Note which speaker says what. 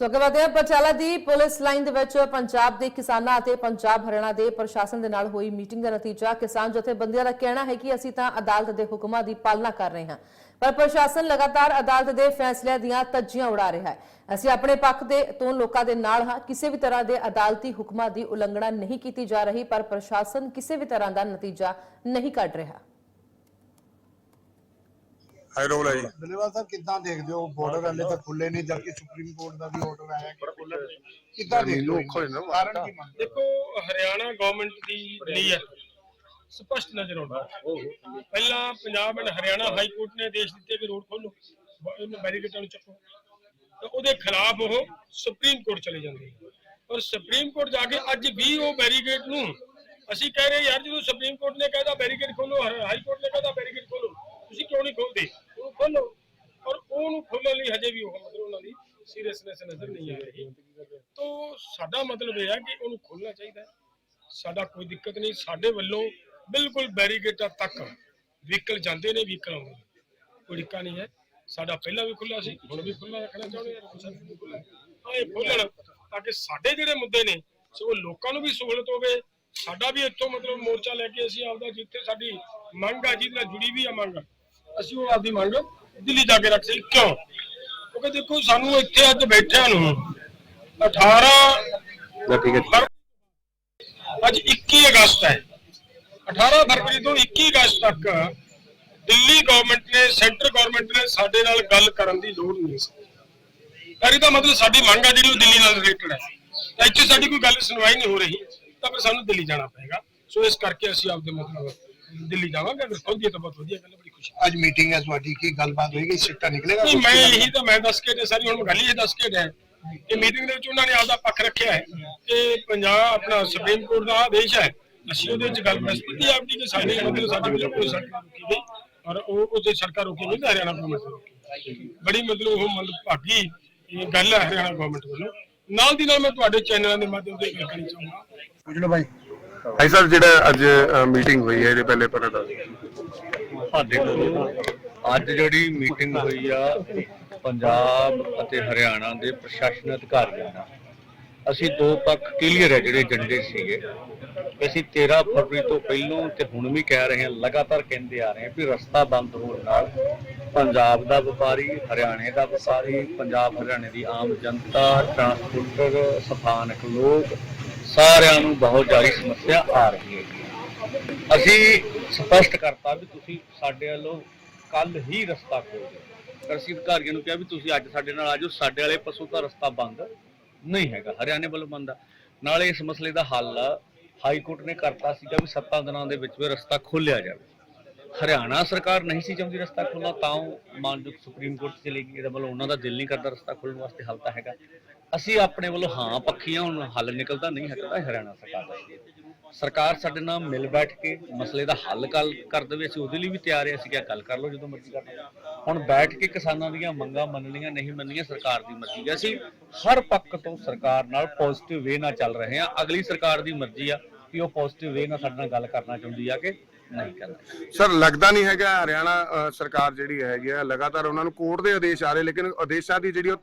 Speaker 1: ਸੋ ਅੱਗੇ ਵਧਦੇ ਪਟਿਆਲਾ ਦੀ police line ਦੇ ਵਿੱਚ ਪੰਜਾਬ ਦੇ ਕਿਸਾਨਾਂ ਅਤੇ ਪੰਜਾਬ ਹਰਿਆਣਾ ਦੇ ਪ੍ਰਸ਼ਾਸਨ ਦੇ ਨਾਲ ਹੋਈ ਮੀਟਿੰਗ ਦਾ ਨਤੀਜਾ। ਕਿਸਾਨ ਜਥੇਬੰਦੀਆਂ ਦਾ ਕਹਿਣਾ ਹੈ ਕਿ ਅਸੀਂ ਤਾਂ ਅਦਾਲਤ ਦੇ ਹੁਕਮਾਂ ਦੀ ਪਾਲਣਾ ਕਰ ਰਹੇ ਹਾਂ, ਪਰ ਪ੍ਰਸ਼ਾਸਨ ਲਗਾਤਾਰ ਅਦਾਲਤ ਦੇ ਫੈਸਲਿਆਂ ਦੀਆਂ ਤੱਜੀਆਂ ਉਡਾ ਰਿਹਾ ਹੈ। ਅਸੀਂ ਆਪਣੇ ਪੱਖ ਦੇ ਤੋਂ ਲੋਕਾਂ ਦੇ ਨਾਲ ਹਾਂ, ਕਿਸੇ ਵੀ ਤਰ੍ਹਾਂ ਦੇ ਅਦਾਲਤੀ ਹੁਕਮਾਂ ਦੀ ਉਲੰਘਣਾ ਨਹੀਂ ਕੀਤੀ ਜਾ ਰਹੀ, ਪਰ ਪ੍ਰਸ਼ਾਸਨ ਕਿਸੇ ਵੀ ਤਰ੍ਹਾਂ ਦਾ ਨਤੀਜਾ ਨਹੀਂ ਕੱਢ ਰਿਹਾ।
Speaker 2: ਹਾਈ ਰੋਲ ਹੈ ਜੀ।
Speaker 3: ਦਲੇਵਾਲ ਸਾਹਿਬ ਕਿੱਦਾਂ ਦੇਖਦੇ ਹੋ? ਬਾਰਡਰ ਹਲੇ ਤੱਕ ਖੁੱਲੇ ਨਹੀਂ ਜਦਕਿ ਸੁਪਰੀਮ ਕੋਰਟ ਦਾ ਵੀ ਆਰਡਰ ਆਇਆ ਕਿ ਖੁੱਲਣ ਕਿੱਦਾਂ ਦੇਖਦੇ ਹੋ। ਕਾਰਨ ਕੀ ਮੰਨਦੇ
Speaker 4: ਦੇਖੋ ਹਰਿਆਣਾ ਗਵਰਨਮੰਟ ਦੀ ਨੀਅਤ ਸਪਸ਼ਟ ਨਜ਼ਰ ਆਉਂਦਾ ਪਹਿਲਾਂ Punjab and Haryana High Court ਨੇ ਆਦੇਸ਼ ਦਿੱਤੇ ਕਿ ਰੋਡ ਖੋਲੋ ਇਹਨੂੰ ਬੈਰੀਕੇਡਾਂ ਨੂੰ ਚੱਕੋ। ਤਾਂ ਉਹਦੇ ਖਿਲਾਫ ਉਹ ਸੁਪਰੀਮ ਕੋਰਟ ਚਲੇ ਜਾਂਦੇ। ਔਰ ਸੁਪਰੀਮ ਕੋਰਟ ਜਾ ਕੇ ਅੱਜ ਵੀ ਉਹ ਬੈਰੀਕੇਡ ਨੂੰ ਅਸੀਂ ਕਹਿ ਰਹੇ ਯਾਰ ਜਦੋਂ ਸੁਪਰੀਮ ਕੋਰਟ ਨੇ ਕਹਿਦਾ ਬੈਰੀਕੇਡ ਖੋਲੋ ਹਾਈ ਕੋਰਟ ਨੇ ਕਹਿਦਾ ਬੈਰੀਕੇਡ ਖੋਲੋ ਤੁਸੀਂ ਕਿਉਂ ਨਹੀਂ ਖੋਲਦੇ ਉਹ ਖੋਲੋ ਪਰ ਉਹਨੂੰ ਖੋਲਣ ਲਈ ਹਜੇ ਵੀ ਉਹ ਮਤਲਬ ਉਹਨਾਂ ਦੀ ਸੀਰੀਅਸਨੈਸ ਨਜ਼ਰ ਨਹੀਂ ਆ ਰਹੀ। ਤੋ ਸਾਡਾ ਮਤਲਬ ਇਹ ਹੈ ਕਿ ਉਹਨੂੰ ਖੋਲਣਾ ਚਾਹੀਦਾ। ਸਾਡਾ ਕੋਈ ਦਿੱਕਤ ਨਹੀਂ। ਸਾਡੇ ਵੱਲੋਂ ਬਿਲਕੁਲ ਬੈਰੀਕੇਡਾਂ ਤੱਕ ਵਹੀਕਲ ਜਾਂਦੇ ਨੇ, ਵਹੀਕਲ ਆਉਂਦੇ ਨੇ। ਕੋਈ ਦਿੱਕਤ ਨਹੀਂ ਹੈ। ਸਾਡਾ ਪਹਿਲਾਂ ਵੀ ਖੁੱਲਾ ਸੀ, ਹੁਣ ਵੀ ਖੁੱਲਾ ਰੱਖਣਾ ਚਾਹੁੰਦੇ ਹਾਂ। ਹਾਂ ਇਹ ਖੋਲਣ ਤਾਂ ਕਿ ਸਾਡੇ ਜਿਹੜੇ ਮੁੱਦੇ ਨੇ, ਸੋ ਲੋਕਾਂ ਨੂੰ ਵੀ ਸਹੂਲਤ ਹੋਵੇ। ਸਾਡਾ ਵੀ ਇੱਥੋਂ ਮਤਲਬ ਮੋਰਚਾ ਲੈ ਕੇ ਅਸੀਂ ਆਪਦਾ ਜਿੱਥੇ ਸਾਡੀ ਮੰਗ ਆ, ਜਿਹਦੇ ਨਾਲ ਜੁੜੀ ਵੀ ਆ ਮੰਗ ਅਸੀਂ ਉਹ ਆਪਦੀ ਮੰਗ ਦਿੱਲੀ ਜਾ ਕੇ ਰੱਖ ਸਕੀ ਕਿਉਂ? ਕਿਉਂਕਿ ਦੇਖੋ ਸਾਨੂੰ ਇੱਥੇ ਅੱਜ ਬੈਠਿਆਂ ਨੂੰ 18 ਫਰਵਰੀ ਅੱਜ 21 ਅਗਸਤ ਹੈ। 18 ਫਰਵਰੀ ਤੋਂ 21 ਅਗਸਤ ਤੱਕ ਦਿੱਲੀ ਗਵਰਨਮੈਂਟ ਨੇ ਸੈਂਟਰ ਗਵਰਨਮੈਂਟ ਨੇ ਸਾਡੇ ਨਾਲ ਗੱਲ ਕਰਨ ਦੀ ਲੋੜ ਨਹੀਂ ਸੀ। ਪਰ ਇਹਦਾ ਮਤਲਬ ਸਾਡੀ ਮੰਗ ਆ ਜਿਹੜੀ ਉਹ ਦਿੱਲੀ ਨਾਲ ਰਿਲੇਟਡ ਹੈ। ਤਾਂ ਇੱਥੇ ਸਾਡੀ ਕੋਈ ਗੱਲ ਸੁਣਵਾਈ ਨਹੀਂ ਹੋ ਰਹੀ ਤਾਂ ਫਿਰ ਸਾਨੂੰ ਦਿੱਲੀ ਜਾਣਾ ਪਏਗਾ। ਸੋ ਇਸ ਕਰਕੇ ਅਸੀਂ ਆਪਦੇ ਮਤਲਬ ਦਿੱਲੀ ਜਾਵਾਂਗੇ ਅਗਰ ਪਹੁੰਚੀਏ ਤਾਂ ਬਹੁਤ ਵਧੀਆ ਗੱਲ ਹੈ ਬੜੀ ਖੁਸ਼ੀ
Speaker 3: ਅੱਜ ਮੀਟਿੰਗ ਹੈ ਤੁਹਾਡੀ ਕੀ ਗੱਲਬਾਤ ਹੋਏਗੀ ਸਿੱਟਾ ਨਿਕਲੇਗਾ
Speaker 4: ਨਹੀਂ ਮੈਂ ਇਹੀ ਤਾਂ ਮੈਂ ਦੱਸ ਕੇ ਤੇ ਸਾਰੀ ਹੁਣ ਗੱਲ ਹੀ ਇਹ ਦੱਸ ਕੇ ਗਿਆ। ਕਿ ਮੀਟਿੰਗ ਦੇ ਵਿੱਚ ਉਹਨਾਂ ਨੇ ਆਪਦਾ ਪੱਖ ਰੱਖਿਆ ਹੈ ਕਿ ਪੰਜਾਬ ਆਪਣਾ ਸੁਪਰੀਮ ਕੋਰਟ ਦਾ ਆਦੇਸ਼ ਹੈ। ਅਸੀਂ ਉਹਦੇ ਵਿੱਚ ਗੱਲ ਪ੍ਰੈਸ ਕੀਤੀ ਆਪਣੀ ਕਿ ਸਾਡੇ ਮਤਲਬ ਸਾਡੇ ਵੱਲੋਂ ਕੋਈ ਸੜਕ ਰੋਕੀ ਗਈ ਔਰ ਉਹ ਉਹਦੇ ਸੜਕਾਂ ਰੋਕੀ ਨਹੀਂ ਤਾਂ ਹਰਿਆਣਾ ਗਵਰਨਮੈਂਟ ਰੋਕੀ ਬੜੀ ਮਤਲਬ ਉਹ ਮਤਲਬ ਭਾਗੀ ਇਹ ਗੱਲ ਹੈ ਹਰਿਆਣਾ ਗਵਰਨਮੈਂਟ ਵੱਲੋਂ। ਨਾਲ ਦੀ ਨਾਲ ਮੈਂ ਤੁਹਾਡੇ ਚੈਨਲਾਂ ਦੇ ਮਾਧਿਅਮ ਤੋਂ ਇਹ ਗੱਲ ਕਰਨੀ ਚਾਹੁੰਦਾ।
Speaker 3: ਪੁੱਛਣਾ ਭਾਈ
Speaker 2: ਭਾਈ ਸਾਹਿਬ, ਜਿਹੜਾ ਅੱਜ ਮੀਟਿੰਗ ਹੋਈ ਹੈ, ਇਹਦੇ ਪਹਿਲੇ ਪਰ ਦਾ
Speaker 5: ਸਾਡੇ ਕੋਲ ਅੱਜ ਜਿਹੜੀ ਮੀਟਿੰਗ ਹੋਈ ਆ, ਪੰਜਾਬ ਅਤੇ ਹਰਿਆਣਾ ਦੇ ਪ੍ਰਸ਼ਾਸਨ ਅਧਿਕਾਰੀਆਂ ਨਾਲ। ਅਸੀਂ ਦੋ ਪੱਖ ਕਲੀਅਰ ਹੈ, ਜਿਹੜੇ ਏਜੰਡੇ ਸੀਗੇ। ਅਸੀਂ 13 ਫਰਵਰੀ ਤੋਂ ਪਹਿਲੋਂ ਤੇ ਹੁਣ ਵੀ ਕਹਿ ਰਹੇ ਹਾਂ, ਲਗਾਤਾਰ ਕਹਿੰਦੇ ਆ ਰਹੇ ਹਾਂ ਵੀ ਰਸਤਾ ਬੰਦ ਹੋਣ ਨਾਲ ਪੰਜਾਬ ਦਾ ਵਪਾਰੀ, ਹਰਿਆਣੇ ਦਾ ਵਪਾਰੀ, ਪੰਜਾਬ ਹਰਿਆਣੇ ਦੀ ਆਮ ਜਨਤਾ ਟਰਾਂਸਪੋਰਟਰ ਸਥਾਨਕ ਲੋਕ ਸਾਰਿਆਂ ਨੂੰ ਬਹੁਤ ਜ਼ਿਆਦਾ ਸਮੱਸਿਆ ਆ ਰਹੀ ਹੈ। ਅਸੀਂ ਸਪਸ਼ਟ ਕਰਤਾ ਵੀ ਤੁਸੀਂ ਸਾਡੇ ਵੱਲੋਂ ਕੱਲ ਹੀ ਰਸਤਾ ਖੋਲ ਦਿਓ। ਅਸੀਂ ਅਧਿਕਾਰੀਆਂ ਨੂੰ ਕਿਹਾ ਵੀ ਤੁਸੀਂ ਅੱਜ ਸਾਡੇ ਨਾਲ ਆਜੋ ਸਾਡੇ ਵਾਲੇ ਪਸੂ ਤਾਂ ਰਸਤਾ ਬੰਦ ਨਹੀਂ ਹੈਗਾ, ਹਰਿਆਣੇ ਵੱਲੋਂ ਬੰਦ ਆ। ਨਾਲੇ ਇਸ ਮਸਲੇ ਦਾ ਹੱਲ ਹਾਈ ਕੋਰਟ ਨੇ ਕਰਤਾ ਸੀਗਾ ਵੀ 7 ਦਿਨਾਂ ਦੇ ਵਿੱਚ ਵੀ ਰਸਤਾ ਖੋਲਿਆ ਜਾਵੇ। ਹਰਿਆਣਾ ਸਰਕਾਰ ਨਹੀਂ ਸੀ ਚਾਹੁੰਦੀ ਰਸਤਾ ਖੋਲ੍ਹਣਾ, ਤਾਂ ਉਹ ਮਾਨਯੋਗ ਸੁਪਰੀਮ ਕੋਰਟ 'ਚ ਚਲੀ ਗਈ। ਇਹਦਾ ਮਤਲਬ ਉਹਨਾਂ ਦਾ ਦਿਲ ਨਹੀਂ ਕਰਦਾ ਰਸਤਾ ਖੋਲਣ ਵਾਸਤੇ ਹੱਲ ਤਾਂ ਹੈਗਾ। ਅਸੀਂ ਆਪਣੇ ਵੱਲੋਂ ਹਾਂ ਪੱਖੀਆਂ ਹੁਣ ਹੱਲ ਨਿਕਲਦਾ ਨਹੀਂ ਹੈਗਾ ਹਰਿਆਣਾ ਸਰਕਾਰ ਦਾ ਸਰਕਾਰ ਸਾਡੇ ਨਾਲ ਮਿਲ ਬੈਠ ਕੇ ਮਸਲੇ ਦਾ ਹੱਲ ਕਰ ਦੇਵੇ, ਅਸੀਂ ਉਹਦੇ ਲਈ ਵੀ ਤਿਆਰ ਹਾਂ, ਅਸੀਂ ਕਿਹਾ ਗੱਲ ਕਰ ਲਓ ਜਦੋਂ ਮਰਜ਼ੀ ਕਰਨਾ ਹੁਣ ਬੈਠ ਕੇ ਕਿਸਾਨਾਂ ਦੀਆਂ ਮੰਗਾਂ ਮੰਨਣੀਆਂ, ਨਹੀਂ ਮੰਨਣੀਆਂ, ਸਰਕਾਰ ਦੀ ਮਰਜ਼ੀ ਹੈ। ਅਸੀਂ ਹਰ ਪੱਖ ਤੋਂ ਸਰਕਾਰ ਨਾਲ ਪੋਜ਼ਿਟਿਵ ਵੇ ਨਾਲ ਚੱਲ ਰਹੇ ਹਾਂ। ਅਗਲੀ ਸਰਕਾਰ ਦੀ ਮਰਜ਼ੀ ਆ ਕਿ ਉਹ ਪੋਜ਼ਿਟਿਵ ਵੇ ਨਾਲ ਸਾਡੇ ਨਾਲ ਗੱਲ ਕਰਨਾ ਚਾਹੁੰਦੀ ਆ ਕਿ ਨਹੀਂ ਕਰਨਾ।
Speaker 2: ਸਰ, ਲੱਗਦਾ ਨਹੀਂ ਹੈਗਾ ਹਰਿਆਣਾ ਸਰਕਾਰ ਜਿਹੜੀ ਹੈਗੀ ਆ, ਲਗਾਤਾਰ ਉਹਨਾਂ ਨੂੰ ਕੋਰਟ ਦੇ ਆਦੇਸ਼ ਆ ਰਹੇ, ਲੇਕਿਨ ਆਦੇਸ਼ਾਂ ਦੀ ਜਿਹੜੀ ਉਹ